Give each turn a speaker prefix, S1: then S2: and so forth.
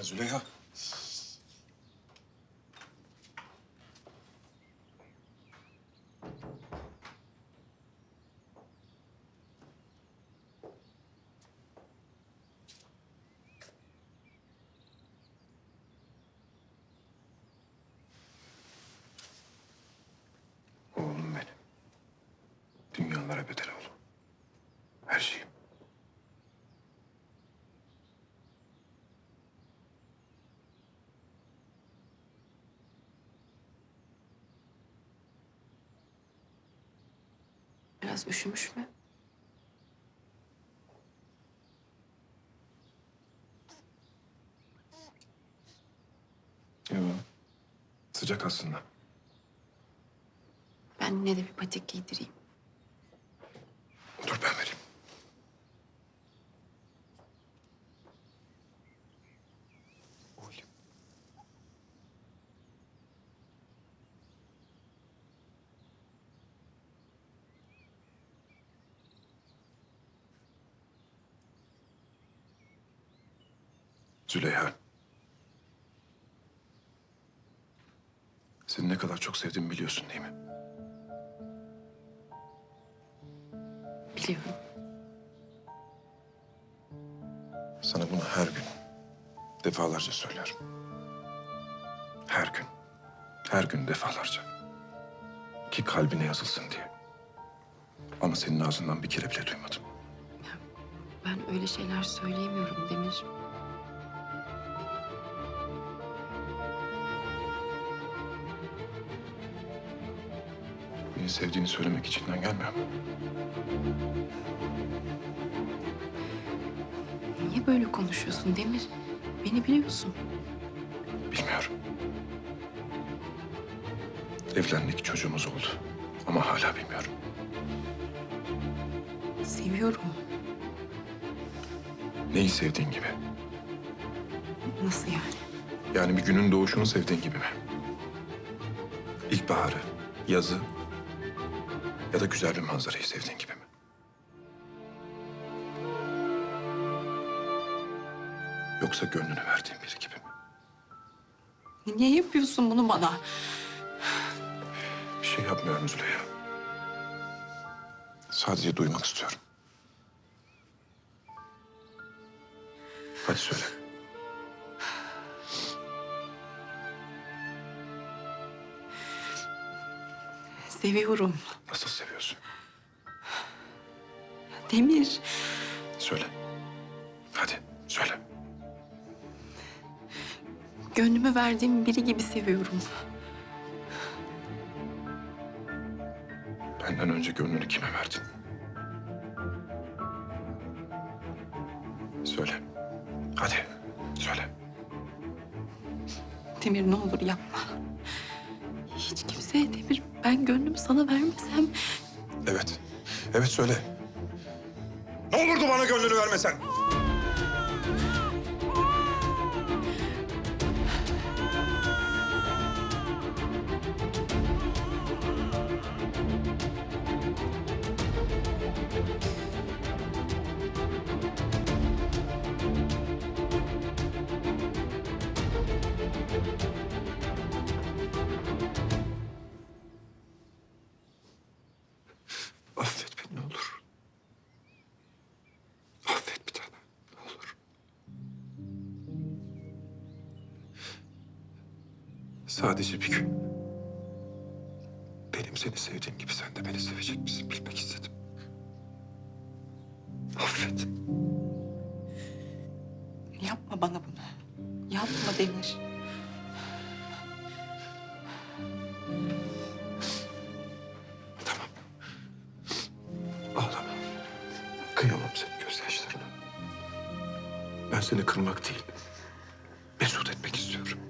S1: Ha Züleyha. Oğlum benim. Dünyalara bedel oğlum. Her şeyim.
S2: Biraz üşümüş mü?
S1: Yok. Sıcak aslında.
S2: Ben yine de bir patik giydireyim.
S1: Züleyha. Seni ne kadar çok sevdiğimi biliyorsun değil mi?
S2: Biliyorum.
S1: Sana bunu her gün defalarca söylüyorum. Her gün. Her gün defalarca. Ki kalbine yazılsın diye. Ama senin ağzından bir kere bile duymadım.
S2: Ben öyle şeyler söyleyemiyorum Demir.
S1: Beni sevdiğini söylemek içinden gelmiyor mu?
S2: Niye böyle konuşuyorsun Demir? Beni biliyorsun.
S1: Bilmiyorum. Evlendik, çocuğumuz oldu. Ama hala bilmiyorum.
S2: Seviyorum.
S1: Neyi sevdiğin gibi.
S2: Nasıl yani?
S1: Yani bir günün doğuşunu sevdiğin gibi mi? İlkbaharı, yazı ya da güzel bir manzarayı sevdiğin gibi mi? Yoksa gönlünü verdiğin biri gibi mi?
S2: Niye yapıyorsun bunu bana?
S1: Bir şey yapmıyorum Züleyha. Sadece duymak istiyorum. Hadi söyle.
S2: Seviyorum.
S1: Nasıl seviyorsun?
S2: Demir.
S1: Söyle. Hadi söyle.
S2: Gönlümü verdiğim biri gibi seviyorum.
S1: Benden önce gönlünü kime verdin? Söyle. Hadi söyle.
S2: Demir ne olur yapma. Hiç kimseye Demir ben gönlümü sana vermesem
S1: Evet. Evet söyle. Ne olurdu bana gönlünü vermesen? Sadece bir gün. Benim seni sevdiğim gibi sen de beni sevecek misin bilmek istedim. Affet.
S2: yapma bana bunu. Yapma Demir.
S1: Tamam. Ağlama. Kıyamam senin gözyaşlarına. Ben seni kırmak değil, mesut etmek istiyorum.